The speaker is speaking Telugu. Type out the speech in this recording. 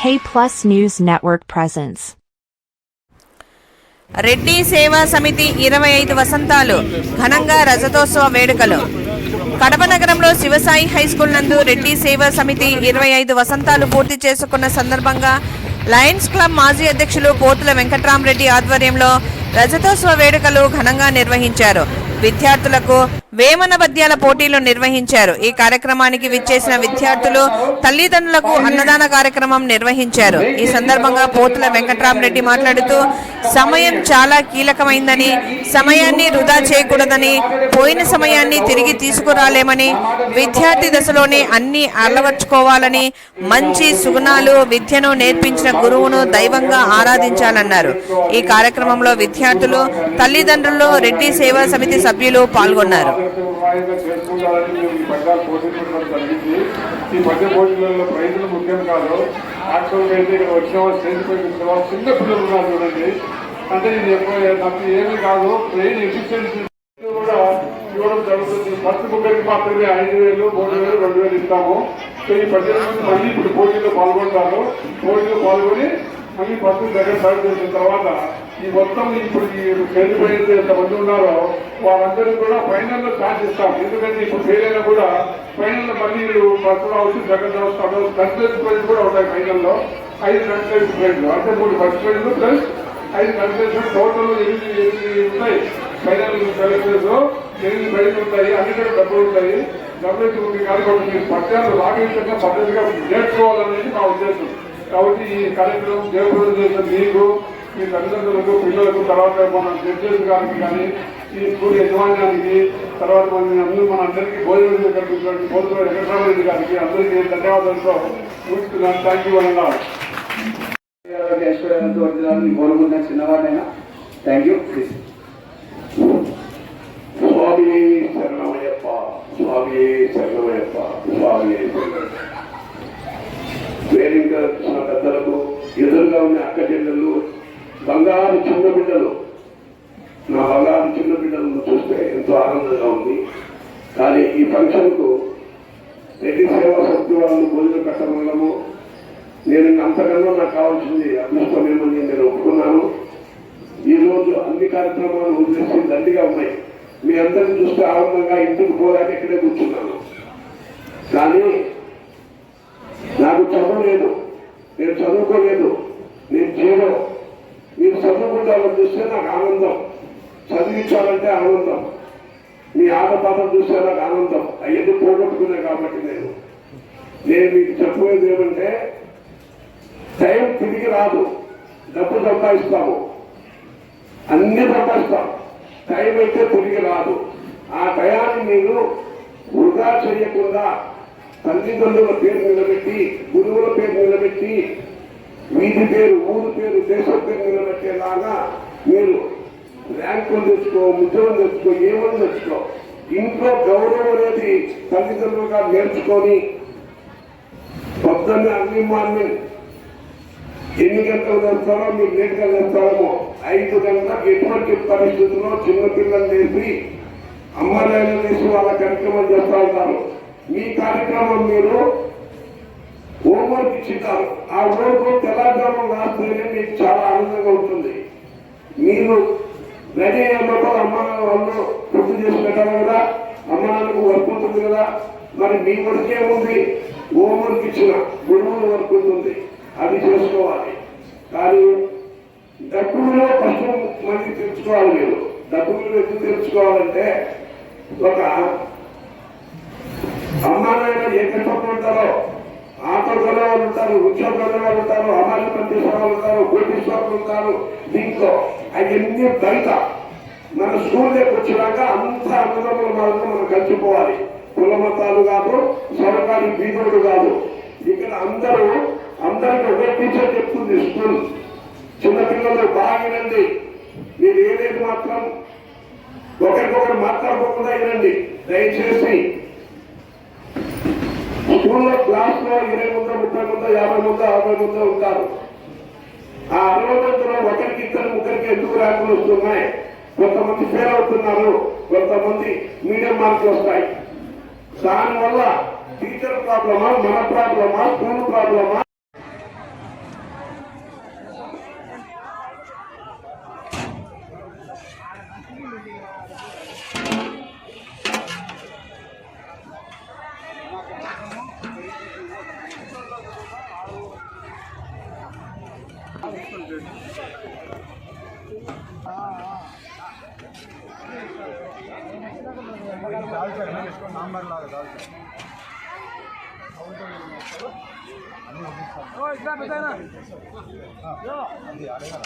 K Plus News Network presents. Reddy సేవా సమితి ఇరవై ఐదు వసంతాలు ఘనంగా రజతోత్సవ వేడుకలు కడప నగరంలో శివసాయి హై స్కూల్ నందు రెడ్డి సేవా సమితి ఇరవై ఐదు వసంతాలు పూర్తి చేసుకున్న సందర్భంగా లయన్స్ క్లబ్ మాజీ అధ్యక్షులు పోతుల వెంకట్రామరెడ్డి ఆధ్వర్యంలో రజతోత్సవ వేడుకలు ఘనంగా నిర్వహించారు విద్యార్థులకు వేమన పద్యాల పోటీలు నిర్వహించారు. ఈ కార్యక్రమానికి విచ్చేసిన విద్యార్థులు తల్లిదండ్రులకు అన్నదాన కార్యక్రమం నిర్వహించారు. ఈ సందర్భంగా పోతుల వెంకట్రామరెడ్డి మాట్లాడుతూ సమయం చాలా కీలకమైందని సమయాన్ని వృధా చేయకూడదని పోయిన సమయాన్ని తిరిగి తీసుకురాలేమని విద్యార్థి దశలోనే అన్ని అలవర్చుకోవాలని మంచి సుగుణాలు విద్యను నేర్పించిన గురువును దైవంగా ఆరాధించాలన్నారు. ఈ కార్యక్రమంలో విద్యార్థులు తల్లిదండ్రులు రెడ్డి సేవా సమితి సభ్యులు పాల్గొన్నారు. ఆదర్శప్రాయంగా చేసుకుంటారని మేము ఈ పద్యాలు పోటీ జరిగింది ఈ పద్య పోటీలలో ప్రైజులు ముఖ్యం కాదు యాక్చువల్గా అయితే ఇక్కడ వచ్చిన వాళ్ళు స్టేజ్ వచ్చిన చిన్న పిల్లలు ఉన్నారు చూడండి. అంటే ఇది ఎక్కువ నాకు ఏమీ కాదు ట్రైన్ ఎఫిషియన్సీ కూడా ఇవ్వడం జరుగుతుంది. ఫస్ట్ ముగ్గురికి మాత్రమే ఐదు వేలు మూడు వేలు రెండు వేలు ఇస్తాము. సో ఈ పద్దెనిమిది మళ్ళీ ఇప్పుడు పోటీలో పాల్గొంటారు. పోటీలో పాల్గొని మళ్ళీ బస్సు దగ్గర సైడ్ చేసిన తర్వాత ఈ మొత్తం ఇప్పుడు ఈ చనిపోయిన ఎంతమంది ఉన్నారో వాళ్ళందరికీ కూడా ఫైనల్లో ఛాన్స్ ఇస్తాం. ఎందుకంటే ఇప్పుడు ఫెయిల్ అయినా కూడా ఫైనల్లో మళ్ళీ వీళ్ళు first house second house third house consolation prize కూడా ఉంటాయి ఫైనల్లో ఐదు కన్సల్ట్ ప్రైజ్ అంటే మూడు ఫస్ట్ ప్రైజ్ ప్లస్ ఐదు కన్సల్ట్ టోటల్ ఎనిమిది ఎనిమిది ఉన్నాయి ఫైనల్ సెలెక్షన్స్ ఎనిమిది ప్రైజ్ ఉంటాయి. అన్ని కూడా డబ్బులు ఉంటాయి. డబ్బులు అయితే ఉంది. కాబట్టి మీరు పద్యాలు రాగేటంగా పద్ధతిగా నేర్చుకోవాలనేది మా ఉద్దేశం. కాబట్టి ఈ కార్యక్రమం జయప్రదం చేసిన మీకు మీ తల్లిదండ్రులకు పిల్లలకు తర్వాత మన జడ్జెస్ గారికి కానీ ఈ స్కూల్ యజమాన్యానికి తర్వాత మన అందరూ మన అందరికీ భోజనం కల్పించినటువంటి భోజన వెంకటరామరెడ్డి గారికి అందరికీ ధన్యవాదాలతో ముగిస్తున్నాను. థ్యాంక్ యూ కోరుకున్న చిన్నవాడైనా థ్యాంక్ యూ ప్లీజ్ స్వామి శరణమయ్యప్ప స్వామి శరణమయ్యప్ప స్వామి శరణమయ్యప్ప. కానీ ఈ ఫంక్షన్కు రెడ్డి సేవా శక్తి వాళ్ళు భోజనం కట్టమనము నేను అంతకన్నా నాకు కావాల్సింది అదృష్టమేమని నేను ఒప్పుకున్నాను. ఈ రోజు అన్ని కార్యక్రమాలు ఉద్దేశించి దండిగా ఉన్నాయి. మీ అందరిని చూస్తే ఆనందంగా ఇంటికి పోరాక ఇక్కడే కూర్చున్నాను. కానీ నాకు చదువు లేదు. నేను చదువుకోలేదు. నేను చేయను. మీరు చదువుకుంటామని చూస్తే నాకు ఆనందం. చదివించాలంటే ఆనందం. మీ ఆడపాటం చూస్తే నాకు ఆనందం. అవన్నీ పోగొట్టుకున్నా కాబట్టి నేను. నేను మీకు చెప్పేది ఏమంటే టైం తిరిగి రాదు. డబ్బు సంపాదిస్తాము. అన్ని సంపాదిస్తాం. టైం అయితే తిరిగి రాదు. ఆ టయాన్ని మీరు వృధా చేయకుండా తల్లిదండ్రుల పేరు నిలబెట్టి గురువుల పేరు నిలబెట్టి వీధి పేరు ఊరు పేరు దేశం పేరు నిలబెట్టేలాగా మీరు ర్యాంకులు తెచ్చుకో ముద్రలు తెచ్చుకో ఏమని తెచ్చుకో. ఇంట్లో గౌరవం అనేది తల్లిదండ్రులుగా నేర్చుకొని పొద్దున్నే అన్ని మార్నింగ్ ఎన్ని గంటలు చేస్తారో మీరు లేట్గా చేస్తారో ఐదు గంటలకు ఎటువంటి పరిస్థితుల్లో చిన్నపిల్లలు లేపి అమ్మలైన తీసి వాళ్ళ కార్యక్రమం చేస్తా ఉంటారు. మీ కార్యక్రమం మీరు హోంవర్క్ ఇచ్చిస్తారు ఆ హోంవర్క్ తెలంగాణ రాస్తేనే మీకు చాలా ఆనందంగా ఉంటుంది. మీరు రెడీ అయ్యేటప్పుడు అమ్మ వాళ్ళు ఫుడ్ చేసి పెట్టాలి కదా. అమ్మ నాన్నకు వర్క్ ఉంటుంది కదా. మరి మీ వర్క్ ఏముంది హోంవర్క్ ఇచ్చిన గురువుల వర్క్ ఉంటుంది. అది చేసుకోవాలి. కానీ డబ్బులో కష్టం మళ్ళీ తెలుసుకోవాలి మీరు. డబ్బులు ఎందుకు తెలుసుకోవాలంటే ఒక అమ్మానాయన ఏ కష్టపడతారో ఆటోలో కొనే వాళ్ళు ఉంటారు ఉద్యోగం వాళ్ళు ఉంటారు అమ్మాయి పనిచేసే వాళ్ళు ఉంటారు ఉంటారు దీంట్లో అవన్నీ బయట. మన స్కూల్లోకి వచ్చినాక అంత అన్నదమ్ముల మార్గం మనం కలిసిపోవాలి. కుల మతాలు కాదు సరకారి బీదుడు కాదు. ఇక్కడ అందరూ అందరికీ ఒకే టీచర్ చెప్తుంది స్కూల్. చిన్నపిల్లలు బాగా వినండి. మీరు ఏదేది మాత్రం ఒకరికొకరు మాట్లాడుకోకుండా వినండి. దయచేసి స్కూల్లో క్లాస్లో ఇరవై మంది ముప్పై మంది యాభై మంది అరవై మంది ఉంటారు. ఆ అరవై మందిలో ఒకరికి ఇద్దరు ముగ్గురికి ఎందుకు ర్యాంకులు వస్తున్నాయి? కొంతమంది ఫెయిల్ అవుతున్నారు కొంతమంది మీడియం మార్కులు వస్తాయి. దానివల్ల టీచర్ ప్రాబ్లమా మన ప్రాబ్లమా స్కూల్ ప్రాబ్లమా నాంబర్ లాగా దాల్చారు అది అడగాల